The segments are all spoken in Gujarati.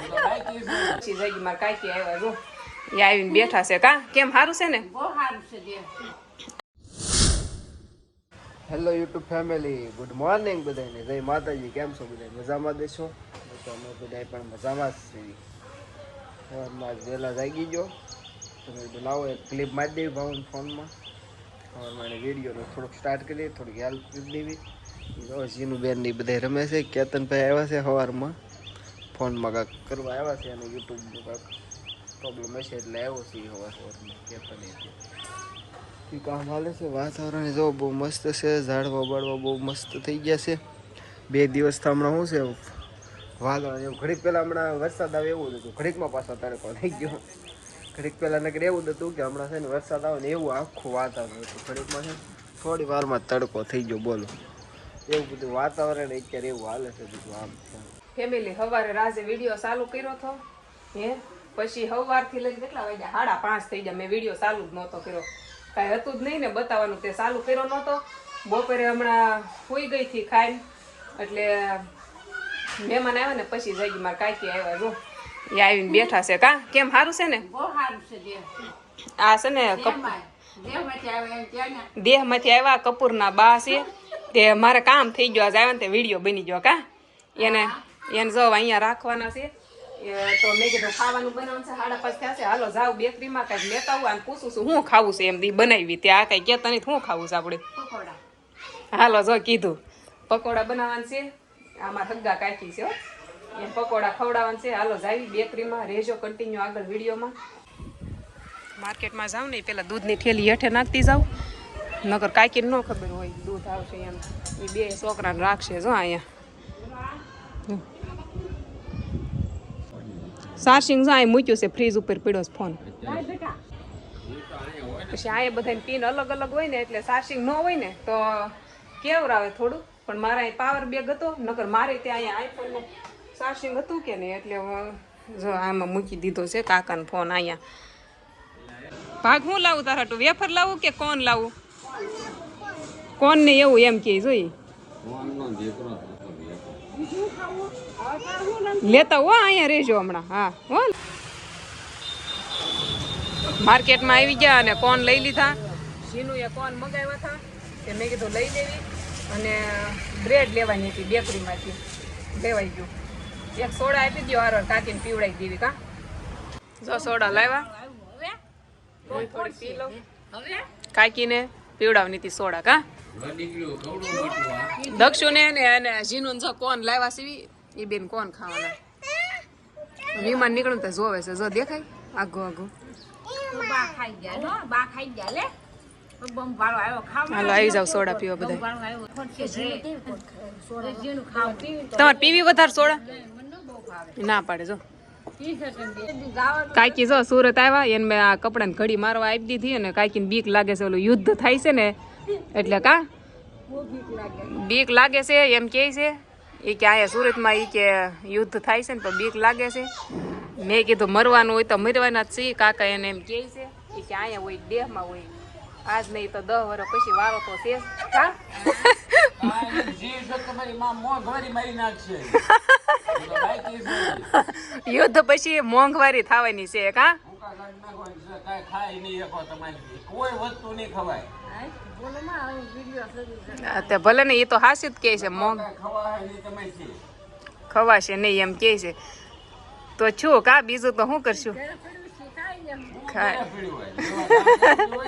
એ તો બાકી છે. પછી જઈ મારા કાકી આવ્યા જો એ આવીને બેઠા છે કા કેમ સારું છે ને hello YouTube family good morning બધાને જય માતાજી. કેમ છો બધા મજામાં દેશો તો અમે બધા પણ મજામાં જ છીએ સવારમાં આજ વહેલા જાગી ગયો. તમે બનાવો એક ક્લિપ મારી દેવી ભાવન ફોનમાં. સવારમાં એને વિડીયોને થોડુંક સ્ટાર્ટ કરી થોડીક હેલ્પ કરી દેવી. જો જીનું બેનની બધા રમે છે. કેતનભાઈ આવ્યા છે સવારમાં ફોનમાં કાંઈક કરવા આવ્યા છે અને યુટ્યુબનું કાંઈક પ્રોબ્લેમ હશે એટલે આવ્યો છે સવાર સવારમાં કેતન એ કામ હાલે છે. વાતાવરણ જો બહુ મસ્ત છે. ઝાડવા બાળવા બહુ મસ્ત થઈ ગયા છે. બે દિવસ તો હમણાં શું છે, વાદળ એવું. ઘડીક પહેલાં હમણાં વરસાદ આવે એવું હતું. ઘડીકમાં પાછો તડકો થઈ ગયો. ઘડીક પહેલાં નગર એવું હતું કે હમણાં છે ને વરસાદ આવે ને એવું આખું વાતાવરણ હતું. ઘડીકમાં છે થોડી વારમાં તડકો થઈ ગયો બોલો. એવું બધું વાતાવરણ અત્યારે એવું હાલે છે બધું આમ ફેમિલી સવારે રાજે વીડિયો ચાલુ કર્યો હતો હે? પછી સવારથી લઈને કેટલા વાગ્યા? સાડા પાંચ થઈ ગયા. મેં વીડિયો ચાલુ જ નહોતો કર્યો. કાંઈ હતું જ નહીં ને બતાવવાનું તે ચાલુ કર્યો નહોતો. બપોરે હમણાં સુઈ ગઈ હતી ખાઈને. એટલે મહેમાન આવ્યા ને પછી જઈ મારા કાકી આવ્યા જો. એ આવીને બેઠા છે. કા? કેમ? સારું છે ને? આ છે ને. દેહમાંથી આવ્યા કપૂરના બા છે. તે મારે કામ થઈ ગયો આજે આવ્યા ને તે વીડિયો બની ગયો કા? એને એને જો અહીંયા રાખવાના છે. તો મેં કીધું ખાવાનું બનાવવાનું છે સાડા પાંચ થયા છે. હાલો જાઉં બેકરીમાં કંઈક લેતા આવું અને પૂછું છું શું ખાવું છે એમ દી બનાવી તે. આ કાંઈ કહેતા નહીં શું ખાવું છે આપણે? પકોડા. હાલો જો કીધું. પકોડા બનાવવાના છે. આમાં હગ્ગા કાકી છે હો. એ પકોડા ખવડાવવાના છે. હાલો જાવી બેકરીમાં રહેજો કન્ટિન્યુ આગળ વિડીયોમાં. માર્કેટમાં જાઉં ને પહેલાં દૂધની થેલી હેઠે નાખતી જાઉં. નકર કાકીને ન ખબર હોય દૂધ આવશે એમ. એ બે છોકરાને રાખશે જો અહીંયા. સારસિંગ જો અહીં મૂક્યું છે ફ્રીજ ઉપર પીડ્યો ફોન પછી આ બધાને પીન અલગ અલગ હોય ને, એટલે સારસિંગ ન હોય ને, તો કેવરાવે થોડું. પણ મારા અહીં પાવર બેગ હતો નકર મારે ત્યાં અહીંયા આઈફોનનું સારસિંગ હતું કે નહીં, એટલે જો આમાં મૂકી દીધો છે, કાકાનો ફોન અહીંયા. ભાગ હું લાવું તારા વેફર લાવું કે કોણ લાવું? કોણ ને એવું એમ કે જોઈ? લેતા હો અહીંયા રહેજો હમણાં હા હો માર્કેટમાં આવી ગયા અને કોણ લઈ લીધા. શીનુએ કોણ મગાવ્યા હતા તે મેં કીધું લઈ લેવી અને બ્રેડ લેવાની હતી બેકરીમાંથી. લેવાઈ ગયું. એક સોડા આપી દો હારો કાકીને પીવડાવી દેવી કા? જો સોડા લાવ્યા. કાકીને પીવડાવની હતી સોડા કા. દક્ષુને ને અને જીનું જો કોણ લાવ્યા સીવી એ બેન કોણ ખાવાના? વિમાન નીકળું તો જોવે છે જો દેખાય? આગો આગો. હાલો આવી જાવ સોડા પીવા બધા. તમારે પીવી વધારે સોડા? ના પાડે જો. કાકી જો સુરત આવ્યા એને મેં આ કપડાને ઘડી મારવા આપી દીધી અને કાકીને બીક લાગે છે ઓલું યુદ્ધ થાય છે ને એટલે કા? બીક લાગે છે એમ કે છે. એ કે અહીંયા સુરતમાં એ કે યુદ્ધ થાય છે ને તો બીક લાગે છે. મેં કીધું મરવાનું હોય તો મરવાના જ છે કાકા એને એમ કહે છે. એ કે અહીંયા હોય દેહમાં હોય. આજ નહીં તો દસ વર્ષ પછી વારો તો છે. કા? યુદ્ધ પછી મોંઘવારી થવાની છે કા ભલે ને એ તો હાસી જ કે છે મોંઘ ખવાશે નહીં એમ કે છે. તો છું કા બીજું તો શું કરશું? ખાય.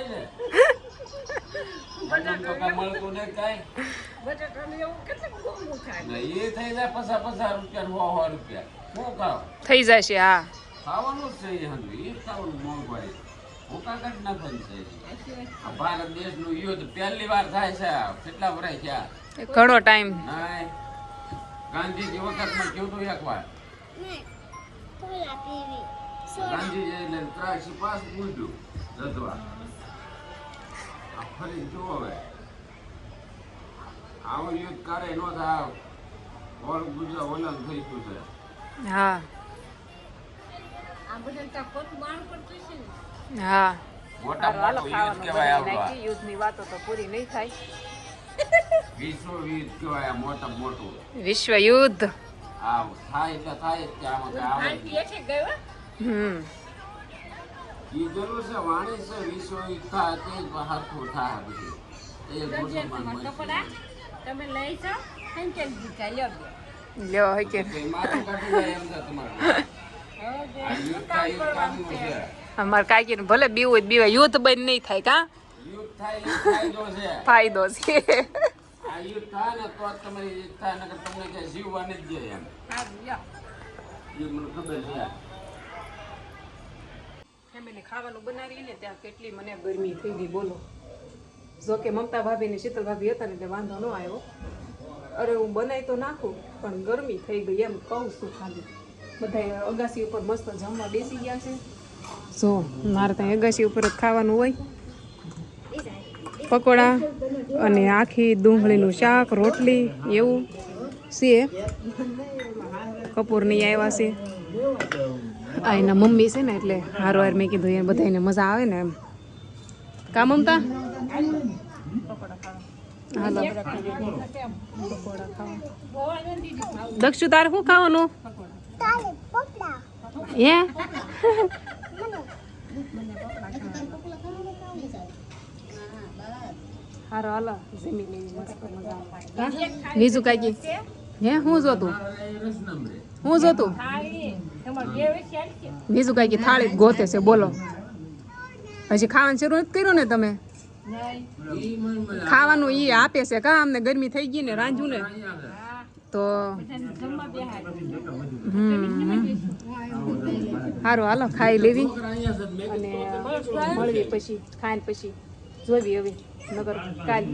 ને કાંઈ? ના, એ થઈ જાય પચાસ પચાસ રૂપિયા સો સો રૂપિયા. શું ખાવ થઈ જશે હા. ખાવાનું છે ખાવાનું મોંઘવારી. ભૂકા કાઢી નાખવાની ભારત દેશનું યુદ્ધ પહેલી વાર થાય છે. કેટલા વર્ષ થયા? ઘણો ટાઈમ. ગાંધીજી વખતમાં કેવું હતું એક વાર. ગાંધીજી એટલે ત્રાસી પાસ જતવા આ ફરી જુઓ હવે. આવું યુદ્ધ કરે નો થાય ઓલ ગુજરાત ઓલન થઈ ગયું છે. હા. હા. મોટા હાલો યુદ્ધ કહેવાય આ. વાતો તો પૂરી નહીં થાય. વિશ્વ યુદ્ધ કહેવાય આ મોટા મોટું. વિશ્વ યુદ્ધ. આ થાય એટલે થાય જ કે આમાં આવે. હમ. કીધેલું છે વાણી છે વિશ્વ યુદ્ધ થાય તે જ હરખું થાય બધું. એ મુસલમાન બનશે. તમે લઈ જાઓ સંચલ જીકા લ્યો. લ્યો છે? અમારે કાકી ભલે બીવું બીવા યુદ્ધ બંધ નહીં થાય કા? યુદ્ધ થાય એ ફાયદો છે. ફાયદો છે. આ યુદ્ધ થાય ને તો તમારી યુદ્ધ થાય નકર તમને ક્યાંય જીવવા નથી દે એમ. હા મને ખબર છે. ફેમિલી ખાવાનું બનાવી ને ત્યાં કેટલી મને ગરમી થઈ ગઈ બોલો. જો કે મમતા ભાભી ને શીતલ ભાભી હતા ને એટલે વાંધો ન આવ્યો. અરે હું બનાવી તો નાખું, પણ ગરમી થઈ ગઈ એમ કહું છું ખાલી. બધા અગાસી ઉપર મસ્ત જમવા બેસી ગયા છે. જો, મારે ત્યાં અગાસી ઉપર જ ખાવાનું હોય. પકોડા અને આખી ડુંગળીનું શાક, રોટલી, એવું છે કપૂરની આવ્યા છે. આ એના મમ્મી છે ને એટલે હારો હાર મેં કીધું, એને બધાને મજા આવે ને એમ. કા મમતા હાલો દક્ષુ તાર શું ખાવાનું હે હારો હાલો જમી લેવી મસ્ત મજા હા? બીજું કાંઈ હે હું જોતું હું જોતું બીજું કઈ કે થાળી ગોતે છે બોલો હજી ખાવાનું શરૂ નથી કર્યું ને તમે? ખાવાનું ઈ આપે છે કા અમને ગરમી થઈ ગઈ ને રાંધ્યું ને? તો સારું હાલો, ખાઈ લેવી. અને મળવી પછી, ખાઈને પછી. જોવી હવે નગર કાલ.